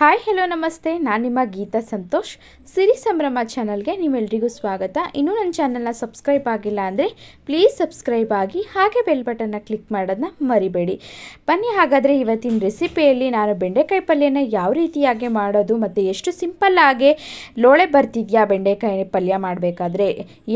Hi hello ನಮಸ್ತೆ. ನಾನು ನಿಮ್ಮ ಗೀತಾ ಸಂತೋಷ್. ಸಿರಿ ಸಂಭ್ರಮ ಚಾನಲ್ಗೆ ನಿಮ್ಮೆಲ್ರಿಗೂ ಸ್ವಾಗತ. ಇನ್ನೂ ನನ್ನ ಚಾನಲ್ನ ಸಬ್ಸ್ಕ್ರೈಬ್ ಆಗಿಲ್ಲ ಅಂದರೆ ಪ್ಲೀಸ್ ಸಬ್ಸ್ಕ್ರೈಬ್ ಆಗಿ ಹಾಗೆ ಬೆಲ್ ಬಟನ್ನ ಕ್ಲಿಕ್ ಮಾಡೋದನ್ನ ಮರಿಬೇಡಿ. ಬನ್ನಿ, ಹಾಗಾದರೆ ಇವತ್ತಿನ ರೆಸಿಪಿಯಲ್ಲಿ ನಾನು ಬೆಂಡೆಕಾಯಿ ಪಲ್ಯನ ಯಾವ ರೀತಿಯಾಗಿ ಮಾಡೋದು ಮತ್ತು ಎಷ್ಟು ಸಿಂಪಲ್ಲಾಗಿ ಲೋಳೆ ಬರ್ತಿದೆಯಾ ಬೆಂಡೆಕಾಯಿ ಪಲ್ಯ ಮಾಡಬೇಕಾದ್ರೆ?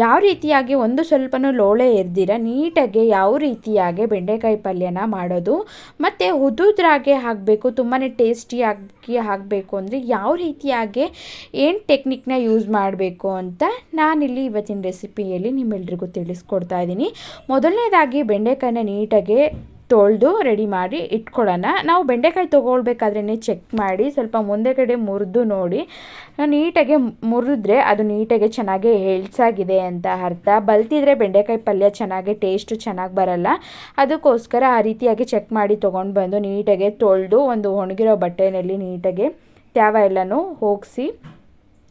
ಯಾವ ರೀತಿಯಾಗಿ ಒಂದು ಸ್ವಲ್ಪನೂ ಲೋಳೆ ಎರ್ದಿರ ನೀಟಾಗಿ ಯಾವ ರೀತಿಯಾಗಿ ಬೆಂಡೆಕಾಯಿ ಪಲ್ಯನ ಮಾಡೋದು ಮತ್ತು ಉದುದ್ರಾಗೆ ಹಾಕಬೇಕು ತುಂಬಾ ಟೇಸ್ಟಿಯಾಗಿ ಹಾಕಬೇಕು ಅಂದರೆ ಯಾವ ರೀತಿಯಾಗಿ ಏನು ಟೆಕ್ನಿಕ್ನ ಯೂಸ್ ಮಾಡಬೇಕು ಅಂತ ನಾನಿಲ್ಲಿ ಇವತ್ತಿನ ರೆಸಿಪಿಯಲ್ಲಿ ನಿಮ್ಮೆಲ್ರಿಗೂ ತಿಳಿಸ್ಕೊಡ್ತಾ ಇದ್ದೀನಿ. ಮೊದಲನೇದಾಗಿ ಬೆಂಡೆಕಾಯಿನ ನೀಟಾಗಿ ತೊಳೆದು ರೆಡಿ ಮಾಡಿ ಇಟ್ಕೊಳ್ಳೋಣ. ನಾವು ಬೆಂಡೆಕಾಯಿ ತೊಗೊಳ್ಬೇಕಾದ್ರೇ ಚೆಕ್ ಮಾಡಿ, ಸ್ವಲ್ಪ ಮುಂದೆ ಕಡೆ ಮುರಿದು ನೋಡಿ. ನೀಟಾಗಿ ಮುರಿದ್ರೆ ಅದು ನೀಟಾಗಿ ಚೆನ್ನಾಗಿ ಹೆಲ್ಸಾಗಿದೆ ಅಂತ ಅರ್ಥ. ಬಲ್ತಿದ್ರೆ ಬೆಂಡೆಕಾಯಿ ಪಲ್ಯ ಚೆನ್ನಾಗಿ ಟೇಸ್ಟು ಚೆನ್ನಾಗಿ ಬರಲ್ಲ. ಅದಕ್ಕೋಸ್ಕರ ಆ ರೀತಿಯಾಗಿ ಚೆಕ್ ಮಾಡಿ ತೊಗೊಂಡು ಬಂದು ನೀಟಾಗಿ ತೊಳೆದು ಒಂದು ಒಣಗಿರೋ ಬಟ್ಟೆಯಲ್ಲಿ ನೀಟಾಗಿ ತ್ಯಾವ ಎಲ್ಲನೂ ಹೋಗಿಸಿ.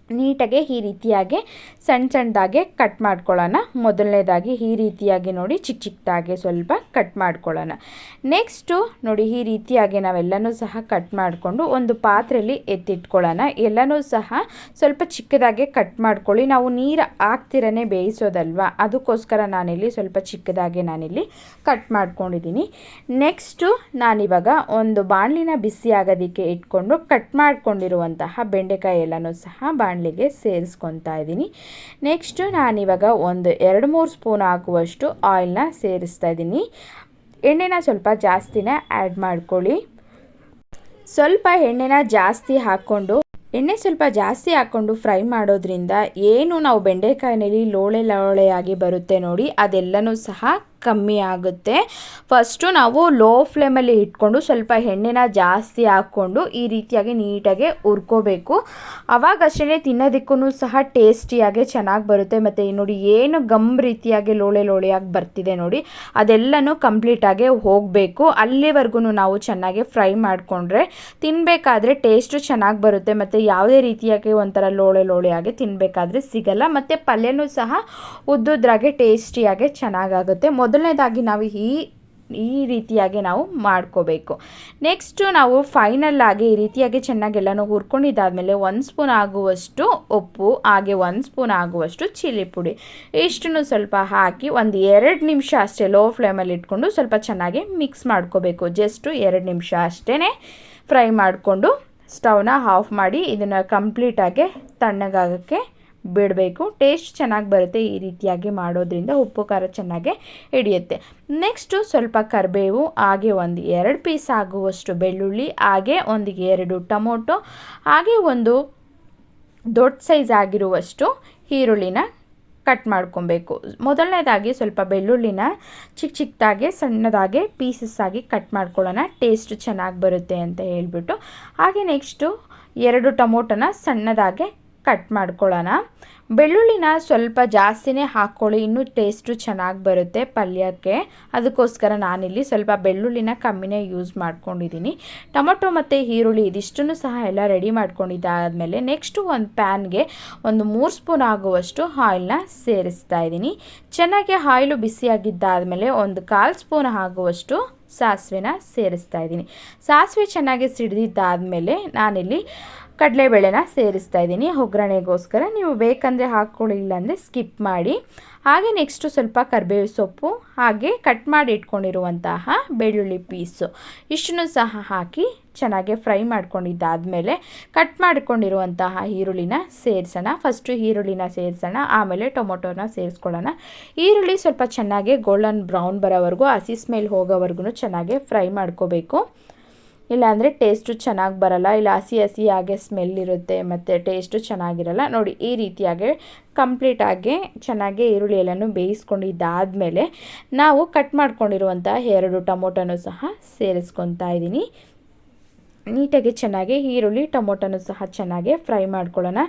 ನೀಟಾಗಿ ಈ ರೀತಿಯಾಗಿ ಸಣ್ಣ ಸಣ್ಣದಾಗೆ ಕಟ್ ಮಾಡ್ಕೊಳ್ಳೋಣ. ಮೊದಲನೇದಾಗಿ ಈ ರೀತಿಯಾಗಿ ನೋಡಿ ಚಿಕ್ಕ ಚಿಕ್ಕದಾಗಿ ಸ್ವಲ್ಪ ಕಟ್ ಮಾಡ್ಕೊಳ್ಳೋಣ. ನೆಕ್ಸ್ಟು ನೋಡಿ ಈ ರೀತಿಯಾಗಿ ನಾವೆಲ್ಲನೂ ಸಹ ಕಟ್ ಮಾಡಿಕೊಂಡು ಒಂದು ಪಾತ್ರೆಯಲ್ಲಿ ಎತ್ತಿಟ್ಕೊಳ್ಳೋಣ. ಎಲ್ಲನೂ ಸಹ ಸ್ವಲ್ಪ ಚಿಕ್ಕದಾಗೆ ಕಟ್ ಮಾಡ್ಕೊಳ್ಳಿ. ನಾವು ನೀರು ಹಾಕ್ತಿರನೇ ಬೇಯಿಸೋದಲ್ವಾ? ಅದಕ್ಕೋಸ್ಕರ ನಾನಿಲ್ಲಿ ಸ್ವಲ್ಪ ಚಿಕ್ಕದಾಗೆ ನಾನಿಲ್ಲಿ ಕಟ್ ಮಾಡ್ಕೊಂಡಿದ್ದೀನಿ. ನೆಕ್ಸ್ಟು ನಾನಿವಾಗ ಒಂದು ಬಾಣಲಿನ ಬಿಸಿ ಆಗೋದಕ್ಕೆ ಇಟ್ಕೊಂಡು ಕಟ್ ಮಾಡಿಕೊಂಡಿರುವಂತಹ ಬೆಂಡೆಕಾಯಿ ಎಲ್ಲನೂ ಸಹ ಬಾಣಲಿಗೆ ಸೇರಿಸ್ಕೊತಾ ಇದ್ದೀನಿ. ನೆಕ್ಸ್ಟು ನಾನಿವಾಗ ಒಂದು ಎರಡು ಮೂರು ಸ್ಪೂನ್ ಹಾಕುವಷ್ಟು ಆಯಿಲ್ನ ಸೇರಿಸ್ತಾ ಇದ್ದೀನಿ. ಎಣ್ಣೆನ ಸ್ವಲ್ಪ ಜಾಸ್ತಿನೇ ಆ್ಯಡ್ ಮಾಡ್ಕೊಳ್ಳಿ. ಸ್ವಲ್ಪ ಎಣ್ಣೆನ ಜಾಸ್ತಿ ಹಾಕ್ಕೊಂಡು, ಎಣ್ಣೆ ಸ್ವಲ್ಪ ಜಾಸ್ತಿ ಹಾಕ್ಕೊಂಡು ಫ್ರೈ ಮಾಡೋದ್ರಿಂದ ಏನು ನಾವು ಬೆಂಡೆಕಾಯಿನಲ್ಲಿ ಲೋಳೆ ಲೋಳೆಯಾಗಿ ಬರುತ್ತೆ ನೋಡಿ, ಅದೆಲ್ಲನೂ ಸಹ ಕಮ್ಮಿ ಆಗುತ್ತೆ. ಫಸ್ಟು ನಾವು ಲೋ ಫ್ಲೇಮಲ್ಲಿ ಇಟ್ಕೊಂಡು ಸ್ವಲ್ಪ ಎಣ್ಣೆನ ಜಾಸ್ತಿ ಹಾಕ್ಕೊಂಡು ಈ ರೀತಿಯಾಗಿ ನೀಟಾಗಿ ಹುರ್ಕೋಬೇಕು. ಅವಾಗಷ್ಟೇ ತಿನ್ನೋದಕ್ಕೂ ಸಹ ಟೇಸ್ಟಿಯಾಗಿ ಚೆನ್ನಾಗಿ ಬರುತ್ತೆ. ಮತ್ತು ನೋಡಿ ಏನು ಗಮ್ ರೀತಿಯಾಗಿ ಲೋಳೆ ಲೋಳೆಯಾಗಿ ಬರ್ತಿದೆ ನೋಡಿ, ಅದೆಲ್ಲನೂ ಕಂಪ್ಲೀಟಾಗಿ ಹೋಗಬೇಕು. ಅಲ್ಲಿವರೆಗೂ ನಾವು ಚೆನ್ನಾಗಿ ಫ್ರೈ ಮಾಡಿಕೊಂಡ್ರೆ ತಿನ್ನಬೇಕಾದ್ರೆ ಟೇಸ್ಟು ಚೆನ್ನಾಗಿ ಬರುತ್ತೆ. ಮತ್ತು ಯಾವುದೇ ರೀತಿಯಾಗಿ ಒಂಥರ ಲೋಳೆ ಲೋಳೆಯಾಗಿ ತಿನ್ನಬೇಕಾದ್ರೆ ಸಿಗಲ್ಲ. ಮತ್ತು ಪಲ್ಯನೂ ಸಹ ಉದ್ದುದ್ರಾಗೆ ಟೇಸ್ಟಿಯಾಗಿ ಚೆನ್ನಾಗಾಗುತ್ತೆ ಮೊದಲನೇದಾಗಿ ನಾವು ಈ ಈ ರೀತಿಯಾಗಿ ನಾವು ಮಾಡ್ಕೋಬೇಕು. ನೆಕ್ಸ್ಟು ನಾವು ಫೈನಲ್ ಆಗಿ ಈ ರೀತಿಯಾಗಿ ಚೆನ್ನಾಗಿ ಎಲ್ಲನೂ ಹುರ್ಕೊಂಡಿದ್ದಾದಮೇಲೆ ಒಂದು ಸ್ಪೂನ್ ಆಗುವಷ್ಟು ಉಪ್ಪು, ಹಾಗೆ ಒಂದು ಸ್ಪೂನ್ ಆಗುವಷ್ಟು ಚಿಲ್ಲಿ ಪುಡಿ. ಇಷ್ಟನ್ನು ಸ್ವಲ್ಪ ಹಾಕಿ ಒಂದು ಎರಡು ನಿಮಿಷ ಅಷ್ಟೇ ಲೋ ಫ್ಲೇಮಲ್ಲಿ ಇಟ್ಕೊಂಡು ಸ್ವಲ್ಪ ಚೆನ್ನಾಗಿ ಮಿಕ್ಸ್ ಮಾಡ್ಕೋಬೇಕು. ಜಸ್ಟು ಎರಡು ನಿಮಿಷ ಅಷ್ಟೇ ಫ್ರೈ ಮಾಡಿಕೊಂಡು ಸ್ಟವ್ನ ಆಫ್ ಮಾಡಿ ಇದನ್ನು ಕಂಪ್ಲೀಟಾಗಿ ತಣ್ಣಗಾಗೋಕ್ಕೆ ಬಿಡಬೇಕು. ಟೇಸ್ಟ್ ಚೆನ್ನಾಗಿ ಬರುತ್ತೆ ಈ ರೀತಿಯಾಗಿ ಮಾಡೋದ್ರಿಂದ ಉಪ್ಪು, ಖಾರ ಚೆನ್ನಾಗಿ ಹಿಡಿಯುತ್ತೆ. ನೆಕ್ಸ್ಟು ಸ್ವಲ್ಪ ಕರಿಬೇವು, ಹಾಗೆ ಒಂದು ಎರಡು ಪೀಸ್ ಆಗುವಷ್ಟು ಬೆಳ್ಳುಳ್ಳಿ, ಹಾಗೆ ಒಂದು ಎರಡು ಟೊಮೊಟೊ, ಹಾಗೆ ಒಂದು ದೊಡ್ಡ ಸೈಜ್ ಆಗಿರುವಷ್ಟು ಈರುಳ್ಳಿನ ಕಟ್ ಮಾಡ್ಕೊಬೇಕು. ಮೊದಲನೇದಾಗಿ ಸ್ವಲ್ಪ ಬೆಳ್ಳುಳ್ಳಿನ ಚಿಕ್ಕ ಚಿಕ್ಕದಾಗೆ ಸಣ್ಣದಾಗೆ ಪೀಸಸ್ ಆಗಿ ಕಟ್ ಮಾಡ್ಕೊಳ್ಳೋಣ. ಟೇಸ್ಟ್ ಚೆನ್ನಾಗಿ ಬರುತ್ತೆ ಅಂತ ಹೇಳ್ಬಿಟ್ಟು. ಹಾಗೆ ನೆಕ್ಸ್ಟು ಎರಡು ಟೊಮೊಟೊನ ಸಣ್ಣದಾಗೆ ಕಟ್ ಮಾಡ್ಕೊಳ್ಳೋಣ. ಬೆಳ್ಳುಳ್ಳಿನ ಸ್ವಲ್ಪ ಜಾಸ್ತಿನೇ ಹಾಕ್ಕೊಳ್ಳಿ, ಇನ್ನೂ ಟೇಸ್ಟು ಚೆನ್ನಾಗಿ ಬರುತ್ತೆ ಪಲ್ಯಕ್ಕೆ. ಅದಕ್ಕೋಸ್ಕರ ನಾನಿಲ್ಲಿ ಸ್ವಲ್ಪ ಬೆಳ್ಳುಳ್ಳಿನ ಕಮ್ಮಿನೇ ಯೂಸ್ ಮಾಡ್ಕೊಂಡಿದ್ದೀನಿ. ಟೊಮೊಟೊ ಮತ್ತು ಈರುಳ್ಳಿ ಇದಿಷ್ಟನ್ನು ಸಹ ಎಲ್ಲ ರೆಡಿ ಮಾಡ್ಕೊಂಡಿದ್ದಾದಮೇಲೆ ನೆಕ್ಸ್ಟು ಒಂದು ಪ್ಯಾನ್ಗೆ ಒಂದು ಮೂರು ಸ್ಪೂನ್ ಆಗುವಷ್ಟು ಆಯಿಲ್ನ ಸೇರಿಸ್ತಾ ಇದ್ದೀನಿ. ಚೆನ್ನಾಗಿ ಆಯಿಲು ಬಿಸಿಯಾಗಿದ್ದಾದಮೇಲೆ ಒಂದು ಕಾಲು ಸ್ಪೂನ್ ಆಗುವಷ್ಟು ಸಾಸಿವೆನ ಸೇರಿಸ್ತಾ ಇದ್ದೀನಿ. ಸಾಸಿವೆ ಚೆನ್ನಾಗಿ ಸಿಡಿದಿದ್ದಾದಮೇಲೆ ನಾನಿಲ್ಲಿ ಕಡಲೆಬೇಳೆನ ಸೇರಿಸ್ತಾ ಇದ್ದೀನಿ. ಒಗ್ಗರಣೆಗೋಸ್ಕರ ನೀವು ಬೇಕಂದರೆ ಹಾಕ್ಕೊಳ್ಳಿ, ಇಲ್ಲಾಂದರೆ ಸ್ಕಿಪ್ ಮಾಡಿ. ಹಾಗೆ ನೆಕ್ಸ್ಟು ಸ್ವಲ್ಪ ಕರಿಬೇವು ಸೊಪ್ಪು, ಹಾಗೆ ಕಟ್ ಮಾಡಿ ಇಟ್ಕೊಂಡಿರುವಂತಹ ಬೆಳ್ಳುಳ್ಳಿ ಪೀಸು. ಇಷ್ಟನ್ನು ಸಹ ಹಾಕಿ ಚೆನ್ನಾಗಿ ಫ್ರೈ ಮಾಡ್ಕೊಂಡಿದ್ದಾದಮೇಲೆ ಕಟ್ ಮಾಡಿಕೊಂಡಿರುವಂತಹ ಈರುಳ್ಳಿನ ಸೇರಿಸೋಣ. ಫಸ್ಟು ಈರುಳ್ಳಿನ ಸೇರಿಸೋಣ, ಆಮೇಲೆ ಟೊಮೊಟೊನ ಸೇರಿಸ್ಕೊಳ್ಳೋಣ. ಈರುಳ್ಳಿ ಸ್ವಲ್ಪ ಚೆನ್ನಾಗಿ ಗೋಲ್ಡನ್ ಬ್ರೌನ್ ಬರೋವರೆಗೂ, ಹಸಿ ಸ್ಮೆಲ್ ಹೋಗೋವರೆಗೂ ಚೆನ್ನಾಗಿ ಫ್ರೈ ಮಾಡ್ಕೋಬೇಕು. ಇಲ್ಲಾಂದರೆ ಟೇಸ್ಟು ಚೆನ್ನಾಗಿ ಬರಲ್ಲ, ಇಲ್ಲ ಹಸಿ ಹಸಿ ಹಾಗೆ ಸ್ಮೆಲ್ ಇರುತ್ತೆ, ಮತ್ತು ಟೇಸ್ಟು ಚೆನ್ನಾಗಿರಲ್ಲ. ನೋಡಿ, ಈ ರೀತಿಯಾಗಿ ಕಂಪ್ಲೀಟಾಗಿ ಚೆನ್ನಾಗಿ ಈರುಳ್ಳಿ ಎಲ್ಲನೂ ಬೇಯಿಸ್ಕೊಂಡಿದ್ದಾದಮೇಲೆ ನಾವು ಕಟ್ ಮಾಡ್ಕೊಂಡಿರುವಂಥ ಎರಡು ಟೊಮೊಟೊನೂ ಸಹ ಸೇರಿಸ್ಕೊತಾ ಇದ್ದೀನಿ. ನೀಟಾಗಿ ಚೆನ್ನಾಗಿ ಈರುಳ್ಳಿ, ಟೊಮೊಟೊನೂ ಸಹ ಚೆನ್ನಾಗಿ ಫ್ರೈ ಮಾಡ್ಕೊಳ್ಳೋಣ.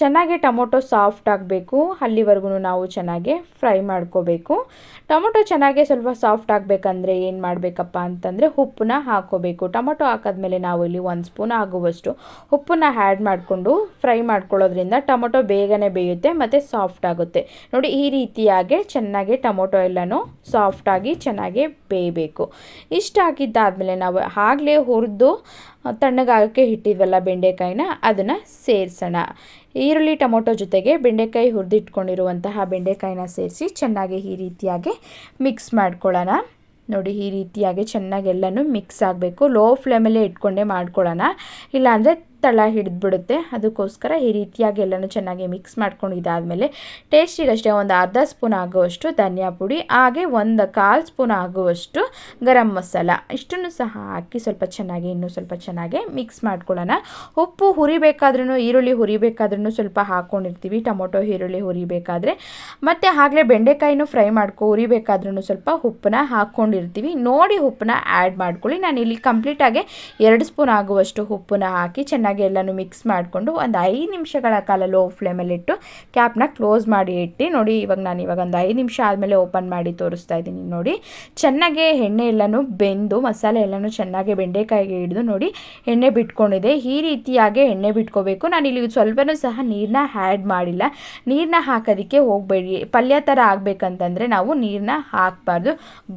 ಚೆನ್ನಾಗಿ ಟೊಮೊಟೊ ಸಾಫ್ಟ್ ಆಗಬೇಕು. ಅಲ್ಲಿವರೆಗೂ ನಾವು ಚೆನ್ನಾಗಿ ಫ್ರೈ ಮಾಡ್ಕೋಬೇಕು. ಟೊಮೊಟೊ ಚೆನ್ನಾಗಿ ಸ್ವಲ್ಪ ಸಾಫ್ಟ್ ಆಗಬೇಕಂದ್ರೆ ಏನು ಮಾಡಬೇಕಪ್ಪ ಅಂತಂದರೆ ಉಪ್ಪನ್ನ ಹಾಕೋಬೇಕು. ಟೊಮೊಟೊ ಹಾಕಿದ್ಮೇಲೆ ನಾವು ಇಲ್ಲಿ ಒಂದು ಸ್ಪೂನ್ ಆಗುವಷ್ಟು ಉಪ್ಪನ್ನ ಆ್ಯಡ್ ಮಾಡಿಕೊಂಡು ಫ್ರೈ ಮಾಡ್ಕೊಳ್ಳೋದ್ರಿಂದ ಟೊಮೊಟೊ ಬೇಗನೆ ಬೇಯುತ್ತೆ ಮತ್ತು ಸಾಫ್ಟ್ ಆಗುತ್ತೆ. ನೋಡಿ, ಈ ರೀತಿಯಾಗಿ ಚೆನ್ನಾಗಿ ಟೊಮೊಟೊ ಎಲ್ಲನೂ ಸಾಫ್ಟಾಗಿ ಚೆನ್ನಾಗಿ ಬೇಯಬೇಕು. ಇಷ್ಟ ಹಾಕಿದ್ದಾದಮೇಲೆ ನಾವು ಆಗಲೇ ಹುರಿದು ತಣ್ಣಗಾಗೋಕ್ಕೆ ಇಟ್ಟಿದ್ವಲ್ಲ ಬೆಂಡೆಕಾಯಿನ, ಅದನ್ನು ಸೇರಿಸೋಣ. ಈರುಳ್ಳಿ ಟೊಮೊಟೊ ಜೊತೆಗೆ ಬೆಂಡೆಕಾಯಿ ಹುರಿದಿಟ್ಕೊಂಡಿರುವಂತಹ ಬೆಂಡೆಕಾಯಿನ ಸೇರಿಸಿ ಚೆನ್ನಾಗಿ ಈ ರೀತಿಯಾಗಿ ಮಿಕ್ಸ್ ಮಾಡ್ಕೊಳ್ಳೋಣ. ನೋಡಿ, ಈ ರೀತಿಯಾಗಿ ಚೆನ್ನಾಗಿ ಎಲ್ಲನೂ ಮಿಕ್ಸ್ ಆಗಬೇಕು. ಲೋ ಫ್ಲೇಮಲ್ಲೇ ಇಟ್ಕೊಂಡೇ ಮಾಡ್ಕೊಳ್ಳೋಣ. ಇಲ್ಲಾಂದರೆ ತಳ ಹಿಡಿದ್ಬಿಡುತ್ತೆ. ಅದಕ್ಕೋಸ್ಕರ ಈ ರೀತಿಯಾಗಿ ಎಲ್ಲನೂ ಚೆನ್ನಾಗಿ ಮಿಕ್ಸ್ ಮಾಡ್ಕೊಂಡು ಇದಾದಮೇಲೆ ಟೇಸ್ಟಿಗಷ್ಟೇ ಒಂದು ಅರ್ಧ ಸ್ಪೂನ್ ಆಗುವಷ್ಟು ಧನಿಯಾ ಪುಡಿ, ಹಾಗೆ ಒಂದು ಕಾಲು ಸ್ಪೂನ್ ಆಗುವಷ್ಟು ಗರಂ ಮಸಾಲ. ಇಷ್ಟನ್ನು ಸಹ ಹಾಕಿ ಸ್ವಲ್ಪ ಚೆನ್ನಾಗಿ, ಇನ್ನೂ ಸ್ವಲ್ಪ ಚೆನ್ನಾಗಿ ಮಿಕ್ಸ್ ಮಾಡ್ಕೊಳ್ಳೋಣ. ಉಪ್ಪು ಹುರಿಬೇಕಾದ್ರೂ ಈರುಳ್ಳಿ ಹುರಿಬೇಕಾದ್ರೂ ಸ್ವಲ್ಪ ಹಾಕ್ಕೊಂಡಿರ್ತೀವಿ ಟೊಮೊಟೊ, ಈರುಳ್ಳಿ ಹುರಿಬೇಕಾದ್ರೆ. ಮತ್ತು ಆಗಲೇ ಬೆಂಡೆಕಾಯಿನೂ ಫ್ರೈ ಮಾಡ್ಕೊ ಹುರಿಬೇಕಾದ್ರೂ ಸ್ವಲ್ಪ ಉಪ್ಪನ್ನ ಹಾಕ್ಕೊಂಡಿರ್ತೀವಿ ನೋಡಿ ಉಪ್ಪನ್ನ ಆ್ಯಡ್ ಮಾಡ್ಕೊಳ್ಳಿ. ನಾನು ಇಲ್ಲಿ ಕಂಪ್ಲೀಟಾಗಿ ಎರಡು ಸ್ಪೂನ್ ಆಗುವಷ್ಟು ಉಪ್ಪನ್ನ ಹಾಕಿ ಚೆನ್ನಾಗಿ ಚೆನ್ನಾಗಿ ಎಲ್ಲನೂ ಮಿಕ್ಸ್ ಮಾಡಿಕೊಂಡು ಒಂದು ಐದು ನಿಮಿಷಗಳ ಕಾಲ ಲೋ ಫ್ಲೇಮಲ್ಲಿಟ್ಟು ಕ್ಯಾಪ್ನ ಕ್ಲೋಸ್ ಮಾಡಿ ಇಟ್ಟು ನೋಡಿ, ಇವಾಗ ನಾನು ಇವಾಗ ಒಂದು ಐದು ನಿಮಿಷ ಆದಮೇಲೆ ಓಪನ್ ಮಾಡಿ ತೋರಿಸ್ತಾ ಇದ್ದೀನಿ ನೋಡಿ. ಚೆನ್ನಾಗೆ ಎಣ್ಣೆ ಎಲ್ಲನೂ ಬೆಂದು, ಮಸಾಲೆ ಎಲ್ಲನೂ ಚೆನ್ನಾಗಿ ಬೆಂಡೆಕಾಯಿಗೆ ಹಿಡಿದು ನೋಡಿ ಎಣ್ಣೆ ಬಿಟ್ಕೊಂಡಿದೆ. ಈ ರೀತಿಯಾಗಿ ಎಣ್ಣೆ ಬಿಟ್ಕೋಬೇಕು. ನಾನು ಇಲ್ಲಿ ಸ್ವಲ್ಪನೂ ಸಹ ನೀರನ್ನ ಆ್ಯಡ್ ಮಾಡಿಲ್ಲ. ನೀರನ್ನ ಹಾಕೋದಕ್ಕೆ ಹೋಗಬೇಡಿ. ಪಲ್ಯ ಥರ ಆಗಬೇಕಂತಂದರೆ ನಾವು ನೀರನ್ನ ಹಾಕಬಾರ್ದು.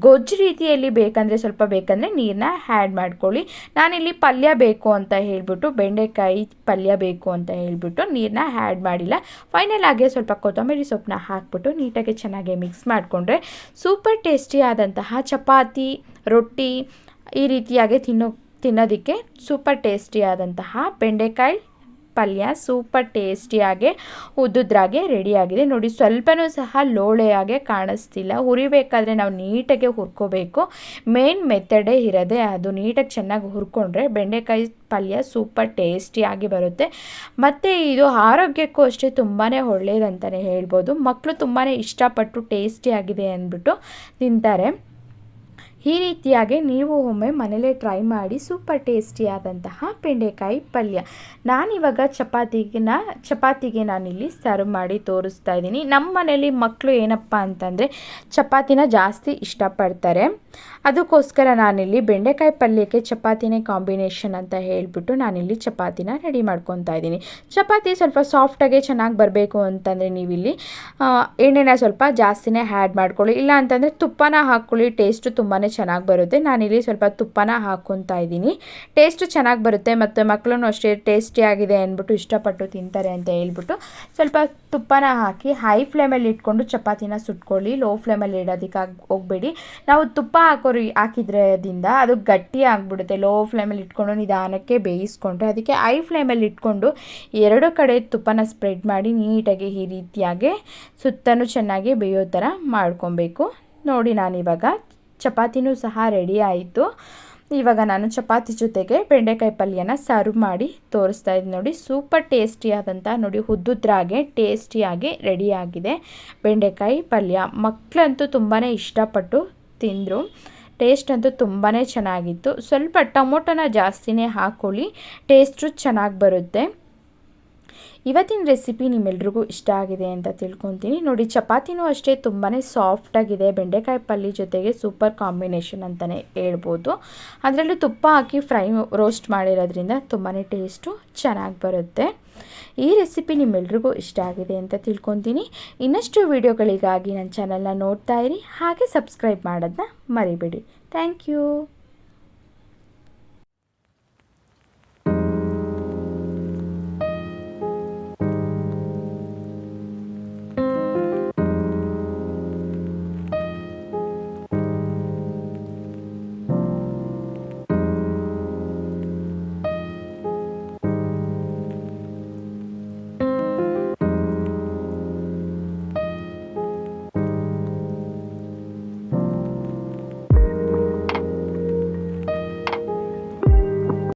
ಗೊಜ್ಜು ರೀತಿಯಲ್ಲಿ ಬೇಕಂದರೆ ಸ್ವಲ್ಪ ಬೇಕಂದರೆ ನೀರನ್ನ ಆ್ಯಡ್ ಮಾಡ್ಕೊಳ್ಳಿ. ನಾನಿಲ್ಲಿ ಪಲ್ಯ ಬೇಕು ಅಂತ ಹೇಳಿಬಿಟ್ಟು ಬೆಂಡೆ ಬೆಂಡೆಕಾಯಿ ಪಲ್ಯ ಬೇಕು ಅಂತ ಹೇಳಿಬಿಟ್ಟು ನೀರನ್ನ ಆ್ಯಡ್ ಮಾಡಿಲ್ಲ. ಫೈನಲ್ ಆಗಿ ಸ್ವಲ್ಪ ಕೊತ್ತಂಬರಿ ಸೊಪ್ಪನ್ನ ಹಾಕ್ಬಿಟ್ಟು ನೀಟಾಗಿ ಚೆನ್ನಾಗಿ ಮಿಕ್ಸ್ ಮಾಡಿಕೊಂಡ್ರೆ ಸೂಪರ್ ಟೇಸ್ಟಿ ಆದಂತಹ ಚಪಾತಿ, ರೊಟ್ಟಿ ಈ ರೀತಿಯಾಗಿ ತಿನ್ನೋ, ತಿನ್ನೋದಕ್ಕೆ ಸೂಪರ್ ಟೇಸ್ಟಿ ಆದಂತಹ ಬೆಂಡೆಕಾಯಿ ಪಲ್ಯ ಸೂಪರ್ ಟೇಸ್ಟಿಯಾಗಿ ಉದ್ದುದ್ರಾಗೆ ರೆಡಿಯಾಗಿದೆ. ನೋಡಿ, ಸ್ವಲ್ಪನೂ ಸಹ ಲೋಳೆಯಾಗೆ ಕಾಣಿಸ್ತಿಲ್ಲ. ಹುರಿಬೇಕಾದ್ರೆ ನಾವು ನೀಟಾಗೆ ಹುರ್ಕೋಬೇಕು. ಮೇನ್ ಮೆಥಡೇ ಇರೋದೆ ಅದು. ನೀಟಾಗಿ ಚೆನ್ನಾಗಿ ಹುರ್ಕೊಂಡ್ರೆ ಬೆಂಡೆಕಾಯಿ ಪಲ್ಯ ಸೂಪರ್ ಟೇಸ್ಟಿಯಾಗಿ ಬರುತ್ತೆ. ಮತ್ತು ಇದು ಆರೋಗ್ಯಕ್ಕೂ ಅಷ್ಟೇ ತುಂಬಾ ಒಳ್ಳೆಯದಂತಲೇ ಹೇಳ್ಬೋದು. ಮಕ್ಕಳು ತುಂಬಾ ಇಷ್ಟಪಟ್ಟು ಟೇಸ್ಟಿಯಾಗಿದೆ ಅಂದ್ಬಿಟ್ಟು ತಿಂತಾರೆ. ಈ ರೀತಿಯಾಗಿ ನೀವು ಒಮ್ಮೆ ಮನೇಲೇ ಟ್ರೈ ಮಾಡಿ ಸೂಪರ್ ಟೇಸ್ಟಿಯಾದಂತಹ ಬೆಂಡೆಕಾಯಿ ಪಲ್ಯ. ನಾನಿವಾಗ ಚಪಾತಿಗಿನ, ಚಪಾತಿಗೆ ನಾನಿಲ್ಲಿ ಸರ್ವ್ ಮಾಡಿ ತೋರಿಸ್ತಾ ಇದ್ದೀನಿ. ನಮ್ಮ ಮನೇಲಿ ಮಕ್ಕಳು ಏನಪ್ಪ ಅಂತಂದರೆ ಚಪಾತಿನ ಜಾಸ್ತಿ ಇಷ್ಟಪಡ್ತಾರೆ. ಅದಕ್ಕೋಸ್ಕರ ನಾನಿಲ್ಲಿ ಬೆಂಡೆಕಾಯಿ ಪಲ್ಯಕ್ಕೆ ಚಪಾತಿನೇ ಕಾಂಬಿನೇಷನ್ ಅಂತ ಹೇಳಿಬಿಟ್ಟು ನಾನಿಲ್ಲಿ ಚಪಾತಿನ ರೆಡಿ ಮಾಡ್ಕೊತಾ ಇದ್ದೀನಿ. ಚಪಾತಿ ಸ್ವಲ್ಪ ಸಾಫ್ಟಾಗೆ ಚೆನ್ನಾಗಿ ಬರಬೇಕು ಅಂತಂದರೆ ನೀವಿಲ್ಲಿ ಎಣ್ಣೆನ ಸ್ವಲ್ಪ ಜಾಸ್ತಿನೇ ಆ್ಯಡ್ ಮಾಡ್ಕೊಳ್ಳಿ. ಇಲ್ಲ ಅಂತಂದರೆ ತುಪ್ಪನ ಹಾಕ್ಕೊಳ್ಳಿ ಟೇಸ್ಟು ತುಂಬಾ ಚೆನ್ನಾಗಿ ಬರುತ್ತೆ. ನಾನಿಲ್ಲಿ ಸ್ವಲ್ಪ ತುಪ್ಪನ ಹಾಕ್ಕೊತಾ ಇದ್ದೀನಿ. ಟೇಸ್ಟು ಚೆನ್ನಾಗಿ ಬರುತ್ತೆ ಮತ್ತು ಮಕ್ಕಳೂ ಅಷ್ಟೇ ಟೇಸ್ಟಿಯಾಗಿದೆ ಅಂದ್ಬಿಟ್ಟು ಇಷ್ಟಪಟ್ಟು ತಿಂತಾರೆ ಅಂತ ಹೇಳ್ಬಿಟ್ಟು ಸ್ವಲ್ಪ ತುಪ್ಪನ ಹಾಕಿ ಹೈ ಫ್ಲೇಮಲ್ಲಿ ಇಟ್ಕೊಂಡು ಚಪಾತಿನ ಸುಟ್ಕೊಳ್ಳಿ. ಲೋ ಫ್ಲೇಮಲ್ಲಿ ಇಡೋದಕ್ಕೆ ಹೋಗಬೇಡಿ. ನಾವು ತುಪ್ಪ ಹಾಕೋರು ಹಾಕಿದ್ರದಿಂದ ಅದು ಗಟ್ಟಿ ಆಗಿಬಿಡುತ್ತೆ. ಲೋ ಫ್ಲೇಮಲ್ಲಿ ಇಟ್ಕೊಂಡು ನಿಧಾನಕ್ಕೆ ಬೇಯಿಸ್ಕೊಂಡ್ರೆ ಅದಕ್ಕೆ ಹೈ ಫ್ಲೇಮಲ್ಲಿ ಇಟ್ಕೊಂಡು ಎರಡು ಕಡೆ ತುಪ್ಪನ ಸ್ಪ್ರೆಡ್ ಮಾಡಿ ನೀಟಾಗಿ ಈ ರೀತಿಯಾಗಿ ಸುತ್ತಲೂ ಚೆನ್ನಾಗಿ ಬೇಯೋ ಥರ ಮಾಡ್ಕೊಬೇಕು. ನೋಡಿ ನಾನಿವಾಗ ಚಪಾತಿನೂ ಸಹ ರೆಡಿ ಆಯಿತು. ಇವಾಗ ನಾನು ಚಪಾತಿ ಜೊತೆಗೆ ಬೆಂಡೆಕಾಯಿ ಪಲ್ಯನ ಸರ್ವ್ ಮಾಡಿ ತೋರಿಸ್ತಾ ಇದ್ದೀನಿ ನೋಡಿ. ಸೂಪರ್ ಟೇಸ್ಟಿಯಾದಂಥ ನೋಡಿ, ಹುದ್ದುದ್ರಾಗೆ ಟೇಸ್ಟಿಯಾಗಿ ರೆಡಿಯಾಗಿದೆ ಬೆಂಡೆಕಾಯಿ ಪಲ್ಯ ಮಕ್ಕಳಂತೂ ತುಂಬಾ ಇಷ್ಟಪಟ್ಟು ತಿಂದರು. ಟೇಸ್ಟ್ ಅಂತೂ ತುಂಬಾ ಚೆನ್ನಾಗಿತ್ತು. ಸ್ವಲ್ಪ ಟೊಮೊಟೊನ ಜಾಸ್ತಿನೇ ಹಾಕ್ಕೊಳ್ಳಿ ಟೇಸ್ಟು ಚೆನ್ನಾಗಿ ಬರುತ್ತೆ. ಇವತ್ತಿನ ರೆಸಿಪಿ ನಿಮ್ಮೆಲ್ರಿಗೂ ಇಷ್ಟ ಆಗಿದೆ ಅಂತ ತಿಳ್ಕೊತೀನಿ. ನೋಡಿ, ಚಪಾತಿನೂ ಅಷ್ಟೇ ತುಂಬಾ ಸಾಫ್ಟಾಗಿದೆ ಬೆಂಡೆಕಾಯಿ ಪಲ್ಯ ಜೊತೆಗೆ ಸೂಪರ್ ಕಾಂಬಿನೇಷನ್ ಅಂತಲೇ ಹೇಳ್ಬೋದು. ಅದರಲ್ಲೂ ತುಪ್ಪ ಹಾಕಿ ಫ್ರೈ ರೋಸ್ಟ್ ಮಾಡಿರೋದ್ರಿಂದ ತುಂಬಾ ಟೇಸ್ಟು ಚೆನ್ನಾಗಿ ಬರುತ್ತೆ. ಈ ರೆಸಿಪಿ ನಿಮ್ಮೆಲ್ರಿಗೂ ಇಷ್ಟ ಆಗಿದೆ ಅಂತ ತಿಳ್ಕೊತೀನಿ. ಇನ್ನಷ್ಟು ವೀಡಿಯೋಗಳಿಗಾಗಿ ನನ್ನ ಚಾನಲ್ನ ನೋಡ್ತಾ ಇರಿ. ಹಾಗೆ ಸಬ್ಸ್ಕ್ರೈಬ್ ಮಾಡೋದನ್ನ ಮರಿಬೇಡಿ. Thank you